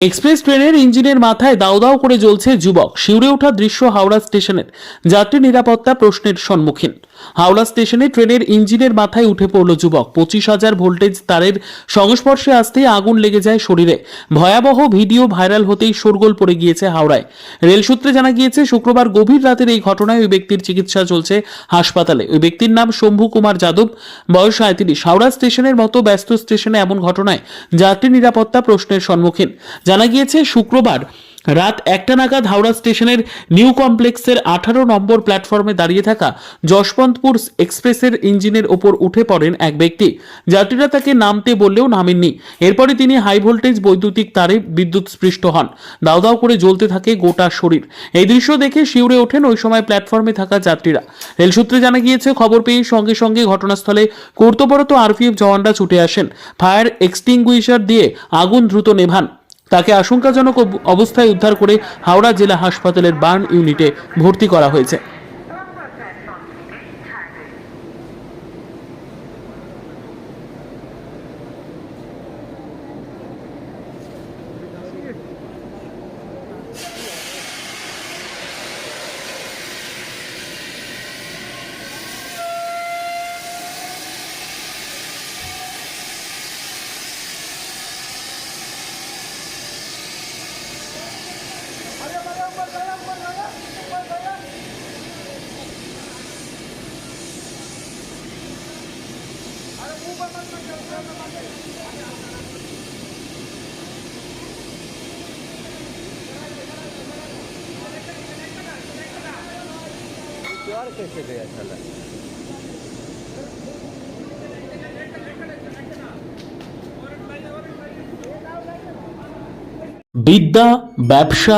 Express ট্রেনের ইঞ্জিনের মাথায় দাও দাও করে জ্বলছে যুবক। শিউরে ওঠা দৃশ্য হাওড়া স্টেশনের। যাত্রী নিরাপত্তা প্রশ্নের সম্মুখীন। হাওড়া স্টেশনে ট্রেনের ইঞ্জিনের মাথায় উঠে পড়ল যুবক। পঁচিশ হাজার ভোল্টেজ তারের সংস্পর্শে আসতেই আগুন লেগে যায় শরীরে। ভয়াবহ ভিডিও ভাইরাল হতেই শোরগোল পড়ে গিয়েছে হাওড়ায়। রেল সূত্রে জানা গিয়েছে, শুক্রবার গভীর রাতের এই ঘটনায় ওই ব্যক্তির চিকিৎসা চলছে হাসপাতালে। ওই ব্যক্তির নাম শম্ভু কুমার যাদব। বয়স সাঁত্রিশ হাওড়া স্টেশনের মতো ব্যস্ত স্টেশনে এমন ঘটনায় যাত্রী নিরাপত্তা প্রশ্নের সম্মুখীন। জানা গিয়েছে, শুক্রবার রাত একটা নাগাদ হাওড়া স্টেশনের নিউ কমপ্লেক্সের আঠারো নম্বর প্ল্যাটফর্মে দাঁড়িয়ে থাকা যশবন্তপুর এক্সপ্রেসের ইঞ্জিনের ওপর উঠে পড়েন এক ব্যক্তি। যাত্রীরা তাকে নামতে বললেও নামেননি। এরপরে তিনি হাই ভোল্টেজ বৈদ্যুতিক তারে বিদ্যুৎ স্পৃষ্ট হন। দাও দাও করে জ্বলতে থাকে গোটা শরীর। এই দৃশ্য দেখে শিউরে ওঠেন ওই সময় প্ল্যাটফর্মে থাকা যাত্রীরা। রেল সূত্রে জানা গিয়েছে, খবর পেয়ে সঙ্গে সঙ্গে ঘটনাস্থলে কর্তব্যরত আরপিএফ জওয়ানরা ছুটে আসেন। ফায়ার এক্সটিংগুইশার দিয়ে আগুন দ্রুত নেভান। তাকে আশঙ্কাজনক অব- অবস্থায় উদ্ধার করে হাওড়া জেলা হাসপাতালের বার্ন ইউনিটে ভর্তি করা হয়েছে। और कैसे गया साला বিদ্যা ব্যবসা